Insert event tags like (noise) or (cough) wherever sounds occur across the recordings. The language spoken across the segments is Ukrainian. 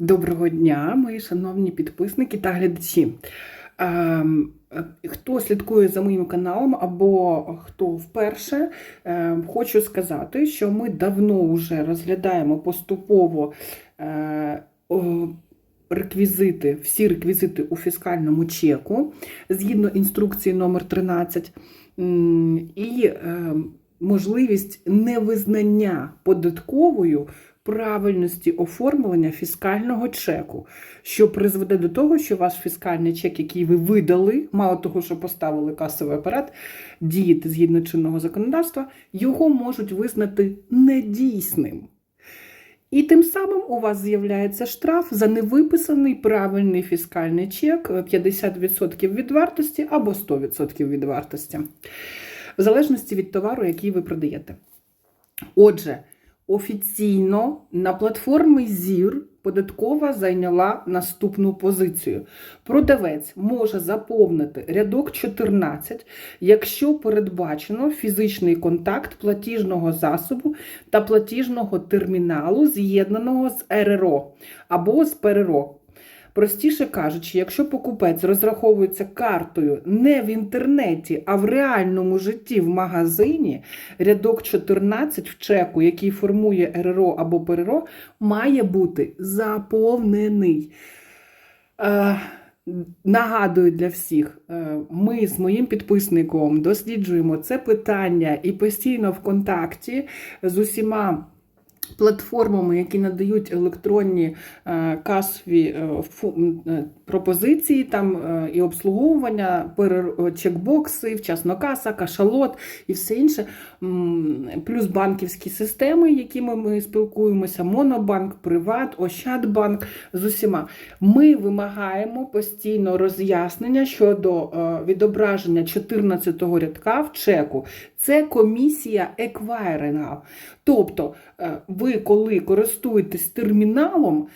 Доброго дня, мої шановні підписники та глядачі. Ем, Хто слідкує за моїм каналом або хто вперше, ем, хочу сказати, що ми давно вже розглядаємо поступово е, реквізити, всі реквізити у фіскальному чеку згідно інструкції номер 13 і ем, можливість невизнання податковою правильності оформлення фіскального чеку, що призведе до того, що ваш фіскальний чек, який ви видали, мало того, що поставили касовий апарат, діяти згідно чинного законодавства, його можуть визнати недійсним. І тим самим у вас з'являється штраф за невиписаний правильний фіскальний чек 50% від вартості або 100% від вартості, в залежності від товару, який ви продаєте. Отже, офіційно на платформі ЗІР податкова зайняла наступну позицію. Продавець може заповнити рядок 14, якщо передбачено фізичний контакт платіжного засобу та платіжного терміналу, з'єднаного з РРО або з ПРРО. Простіше кажучи, якщо покупець розраховується картою не в інтернеті, а в реальному житті в магазині, рядок 14 в чеку, який формує РРО або ПРРО, має бути заповнений. Е, Нагадую для всіх, е, ми з моїм підписником досліджуємо це питання і постійно в контакті з усіма платформами, які надають електронні е, касові е, е, пропозиції, там е, і обслуговування, е, чекбокси, вчасно каса, кашалот і все інше. Плюс банківські системи, якими ми спілкуємося, Монобанк, Приват, Ощадбанк з усіма. Ми вимагаємо постійно роз'яснення щодо е, відображення 14-го рядка в чеку. Це комісія еквайринга. Тобто, ви, коли користуєтесь терміналом,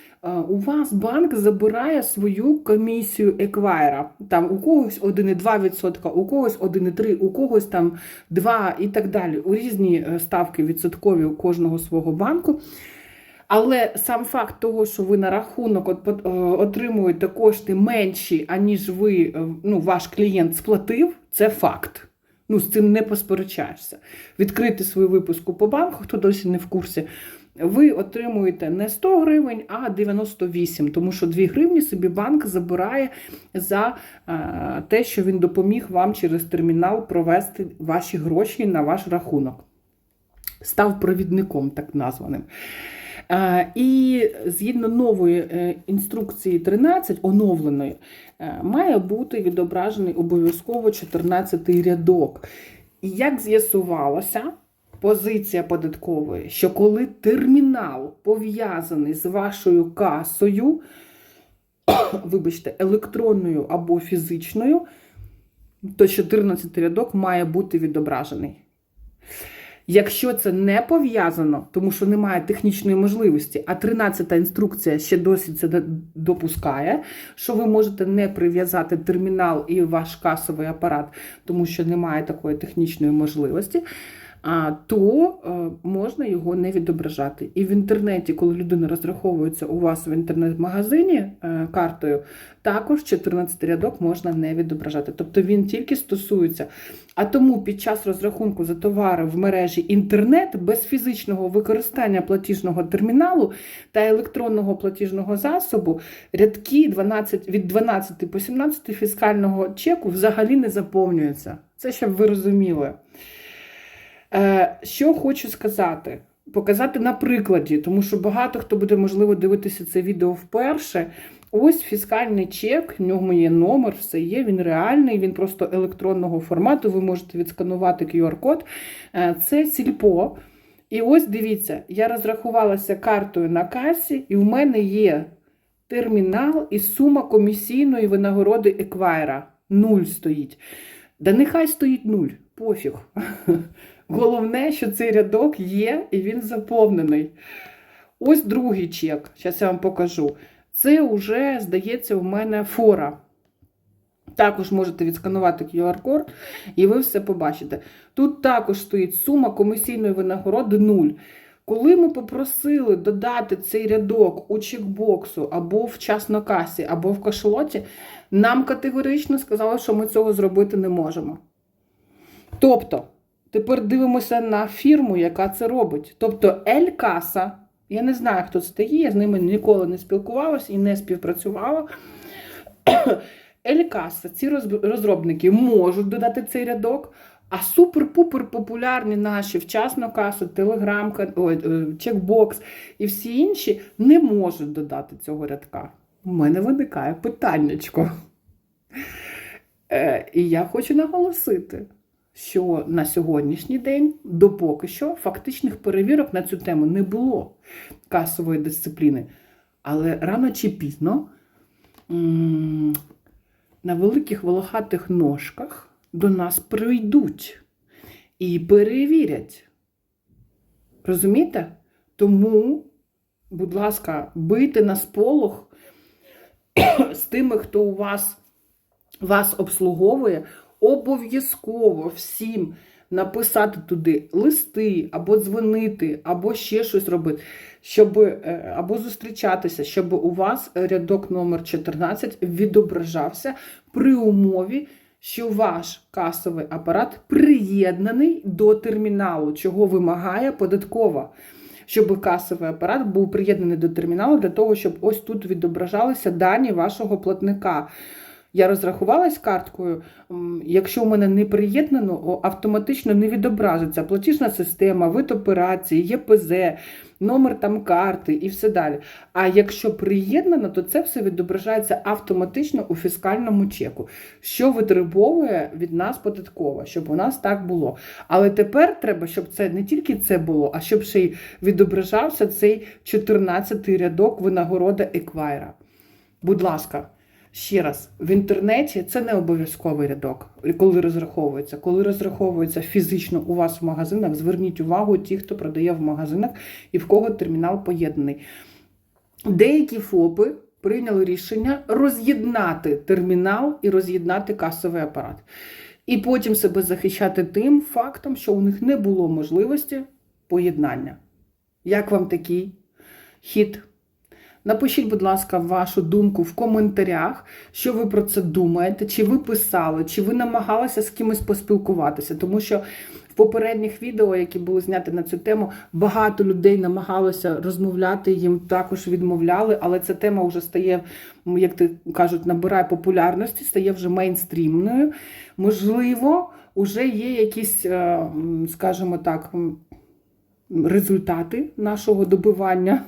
у вас банк забирає свою комісію еквайра. Там у когось 1,2%, у когось 1,3%, у когось там 2% і так далі. У різні е, ставки відсоткові у кожного свого банку. Але сам факт того, що ви на рахунок е, отримуєте кошти менші, аніж ви, е, ну, ваш клієнт сплатив, це факт. Ну, з цим не посперечаєшся. Відкрити свою випуску по банку, хто досі не в курсі, ви отримуєте не 100 гривень, а 98, тому що 2 гривні собі банк забирає за е, те, що він допоміг вам через термінал провести ваші гроші на ваш рахунок. Став провідником, так названим. Е, І згідно нової е, інструкції 13, оновленої, має бути відображений обов'язково 14 рядок. І як з'ясувалося, позиція податкової, що коли термінал пов'язаний з вашою касою, (coughs) вибачте, електронною або фізичною, то 14 рядок має бути відображений. Якщо це не пов'язано, тому що немає технічної можливості, а 13-та інструкція ще досі це допускає, що ви можете не прив'язати термінал і ваш касовий апарат, тому що немає такої технічної можливості, то е, можна його не відображати. І в інтернеті, коли людина розраховується у вас в інтернет-магазині е, картою, також 14 рядок можна не відображати. Тобто він тільки стосується. А тому під час розрахунку за товари в мережі інтернет без фізичного використання платіжного терміналу та електронного платіжного засобу рядки 12, від 12 по 17 фіскального чеку взагалі не заповнюються. Це щоб ви розуміли. Е, Що хочу сказати? Показати на прикладі, тому що багато хто буде, можливо, дивитися це відео вперше. Ось фіскальний чек, в ньому є номер, все є, він реальний, він просто електронного формату. Ви можете відсканувати QR-код. Е, Це сільпо. І ось дивіться, я розрахувалася картою на касі, і в мене є термінал і сума комісійної винагороди еквайра. Нуль стоїть. Да нехай стоїть нуль, пофіг. Головне, що цей рядок є і він заповнений. Ось другий чек. Зараз я вам покажу. Це вже, здається, у мене фора. Також можете відсканувати QR-код, і ви все побачите. Тут також стоїть сума комісійної винагороди 0. Коли ми попросили додати цей рядок у чекбоксу або в часнокасі, або в кашалоті, нам категорично сказали, що ми цього зробити не можемо. Тобто, тепер дивимося на фірму, яка це робить. Тобто, Ель-Каса, я не знаю, хто це такий, я з ними ніколи не спілкувалася і не співпрацювала. (coughs) Елькаса, ці розробники можуть додати цей рядок, а супер-пупер популярні наші вчасно касу, Телеграм, чекбокс і всі інші не можуть додати цього рядка. У мене виникає питаннячко. Е, і я хочу наголосити, що на сьогоднішній день, допоки що, фактичних перевірок на цю тему не було касової дисципліни. Але рано чи пізно на великих волохатих ножках до нас прийдуть і перевірять. Розумієте? Тому, будь ласка, бийте на сполох (coughs) з тими, хто у вас, вас обслуговує, обов'язково всім написати туди листи, або дзвонити, або ще щось робити, щоб, е, або зустрічатися, щоб у вас рядок номер 14 відображався при умові, що ваш касовий апарат приєднаний до терміналу, чого вимагає податкова. Щоб касовий апарат був приєднаний до терміналу для того, щоб ось тут відображалися дані вашого платника. Я розрахувалась карткою. Якщо у мене не приєднано, автоматично не відобразиться платіжна система, вид операції, ЄПЗ, номер там карти і все далі. А якщо приєднано, то це все відображається автоматично у фіскальному чеку, що витребовує від нас податкова, щоб у нас так було. Але тепер треба, щоб це не тільки це було, а щоб ще й відображався цей 14-й рядок винагорода еквайра. Будь ласка. Ще раз, в інтернеті це не обов'язковий рядок, коли розраховується. Коли розраховується фізично у вас в магазинах, зверніть увагу ті, хто продає в магазинах і в кого термінал поєднаний. Деякі ФОПи прийняли рішення роз'єднати термінал і роз'єднати касовий апарат. І потім себе захищати тим фактом, що у них не було можливості поєднання. Як вам такий хід? Напишіть, будь ласка, вашу думку в коментарях, що ви про це думаєте, чи ви писали, чи ви намагалися з кимось поспілкуватися. Тому що в попередніх відео, які були зняті на цю тему, багато людей намагалося розмовляти, їм також відмовляли, але ця тема вже стає, як ти кажуть, набирає популярності, стає вже мейнстрімною. Можливо, вже є якісь, е, скажімо так, результати нашого добивання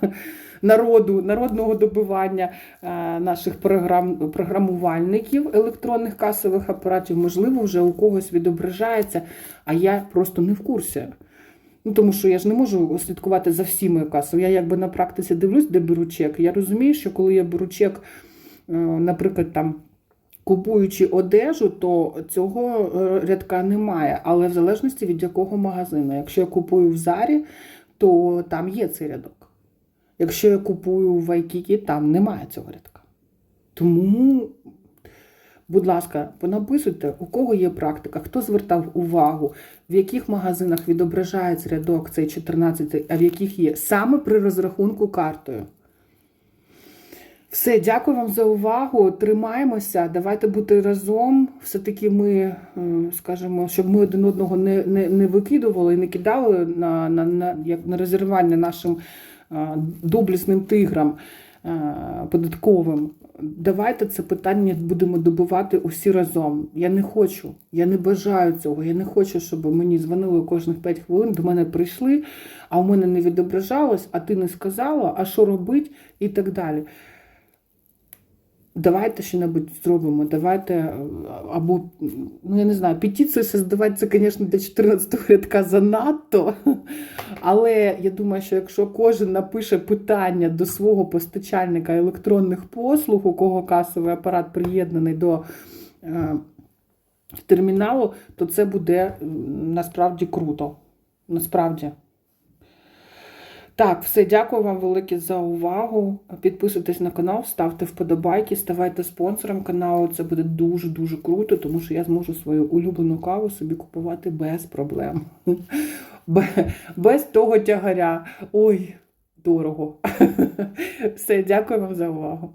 народу, народного добивання е, наших програм, програмувальників електронних касових апаратів, можливо, вже у когось відображається, а я просто не в курсі. Ну, тому що я ж не можу слідкувати за всіми касами. Я якби на практиці дивлюсь, де беру чек. Я розумію, що коли я беру чек, е, наприклад, там. Купуючи одежу, то цього е, рядка немає, але в залежності від якого магазину. Якщо я купую в Зарі, то там є цей рядок. Якщо я купую в Вайкікі, там немає цього рядка. Тому, будь ласка, понаписуйте, у кого є практика, хто звертав увагу, в яких магазинах відображається рядок цей 14, а в яких є саме при розрахунку картою. Все, дякую вам за увагу. Тримаємося. Давайте бути разом. Все-таки ми, е, скажімо, щоб ми один одного не, не, не викидували і не кидали на, на, на, як на розірвання нашим е, доблесним тиграм е, податковим. Давайте це питання будемо добивати усі разом. Я не хочу, я не бажаю цього. Я не хочу, щоб мені дзвонили кожних 5 хвилин, до мене прийшли, а у мене не відображалось, а ти не сказала, а що робити і так далі. Давайте що-небудь зробимо. Давайте е, або, ну я не знаю, петицію создавати це, звісно, для 14 рядка занадто. Але я думаю, що якщо кожен напише питання до свого постачальника електронних послуг, у кого касовий апарат приєднаний до е, терміналу, то це буде насправді круто. Насправді. Так, все, дякую вам велике за увагу. Підписуйтесь на канал, ставте вподобайки, ставайте спонсором каналу. Це буде дуже-дуже круто, тому що я зможу свою улюблену каву собі купувати без проблем. (laughs) Без того тягаря. Ой, дорого. (laughs) Все, дякую вам за увагу.